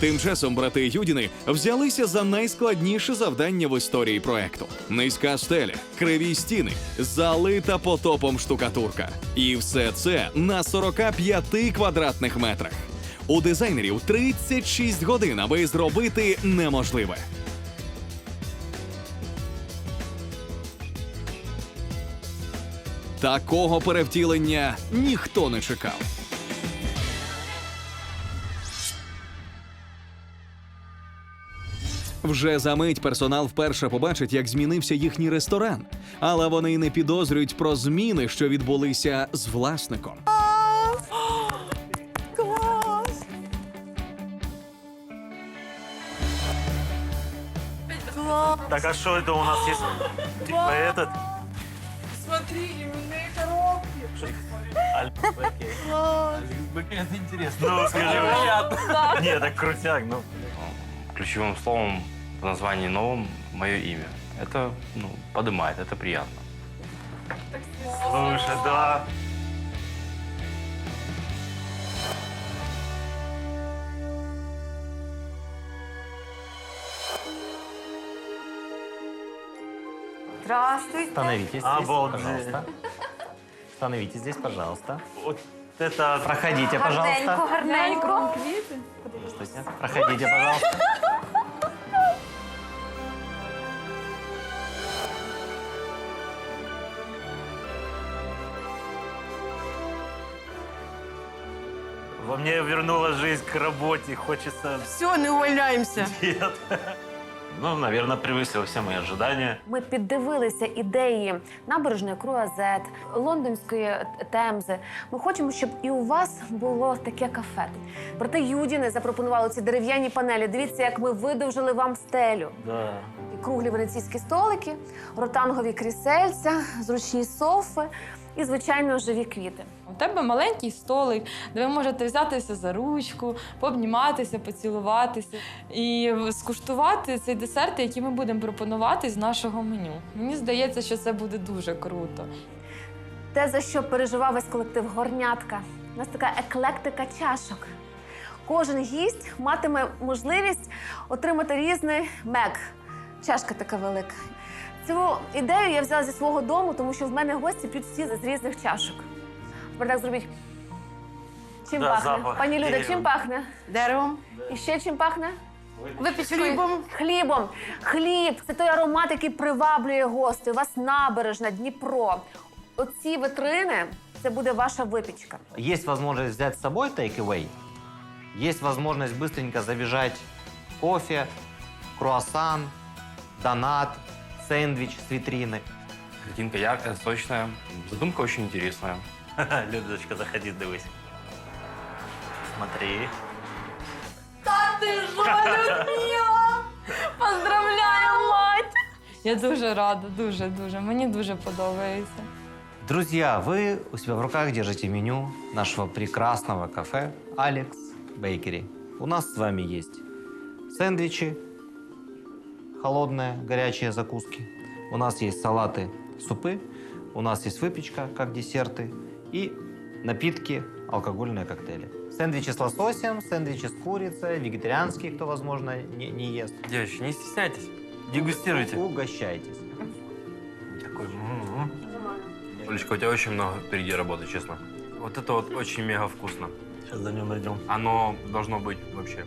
Тим часом брати Юдіни взялися за найскладніше завдання в історії проекту: низька стеля, криві стіни, залита потопом штукатурка. І все це на 45 квадратних метрах. У дизайнерів 36 годин, аби зробити неможливе. Такого перевтілення ніхто не чекав. Вже за мить персонал вперше побачить, як змінився їхній ресторан, але вони й не підозрюють про зміни, що відбулися з власником. Класс! Класс! Так, а что это у нас есть? Типа этот? Смотри, именные коробки! Аль- окей. Класс! Это интересно. Ну, скажи. Нет, так крутяк, ну. Ключевым словом в названии новом мое имя. Это ну, подымает, это приятно. Слушай, да. Здравствуйте. Становитесь здесь, Обалдеть. пожалуйста. Становитесь здесь, пожалуйста. Вот это... Проходите, Гарненько, пожалуйста. гарненько. Здравствуйте. Проходите, пожалуйста. Во мне вернула жизнь к работе. Хочется... Все, не увольняемся. Нет. Ну, наверное, превысило все мои ожидания. Ми піддивилися ідеї набережної Круазет, лондонської Темзи. Ми хочемо, щоб і у вас було таке кафе. Проте Юдіни запропонували ці дерев'яні панелі. Дивіться, як ми видовжили вам стелю. Да. І круглі венеційські столики, ротангові крісельця, зручні софи і, звичайно, живі квіти. У тебе маленький столик, де ви можете взятися за ручку, пообніматися, поцілуватися і скуштувати цей десерт, який ми будемо пропонувати з нашого меню. Мені здається, що це буде дуже круто. Те, за що переживав весь колектив горнятка. У нас така еклектика чашок. Кожен гість матиме можливість отримати різний мек. Чашка така велика. Цю ідею я взяла зі свого дому, тому що в мене гості п'ють всі з різних чашок. Тепер так зробіть. Чим Да, пахне? запах Пані Люда, чим деревом. пахне? Деревом, І ще чим пахне? випічкою, хлібом. Хлібом. Хліб це той аромат, який приваблює гостей. У вас набережна, Дніпро. Оці витрини це буде ваша випічка. Есть возможность взять с собой take-away. Есть возможность быстренько забежать кофе, круассан, донат, сэндвич с витрины. Картинка яркая, сочная, задумка очень интересная. Людочка, заходи, дивись. Смотри. Ти що, Людмила? Поздравляю, мать! Я дуже рада, дуже, дуже. Мені дуже подобається. Друзья, вы у себя в руках держите меню нашего прекрасного кафе «Алекс Бейкери». У нас с вами есть сэндвичи, холодные, горячие закуски. У нас есть салаты, супы. У нас есть выпечка, как десерты. И напитки, алкогольные коктейли. Сэндвичи с лососем, сэндвичи с курицей, вегетарианские, кто, возможно, не, не ест. Девочки, не стесняйтесь, дегустируйте. Угощайтесь. Такой, м-м-м. Олечка, у тебя очень много впереди работы, честно. Вот это вот очень мега вкусно. Сейчас за ним найдем. Оно должно быть вообще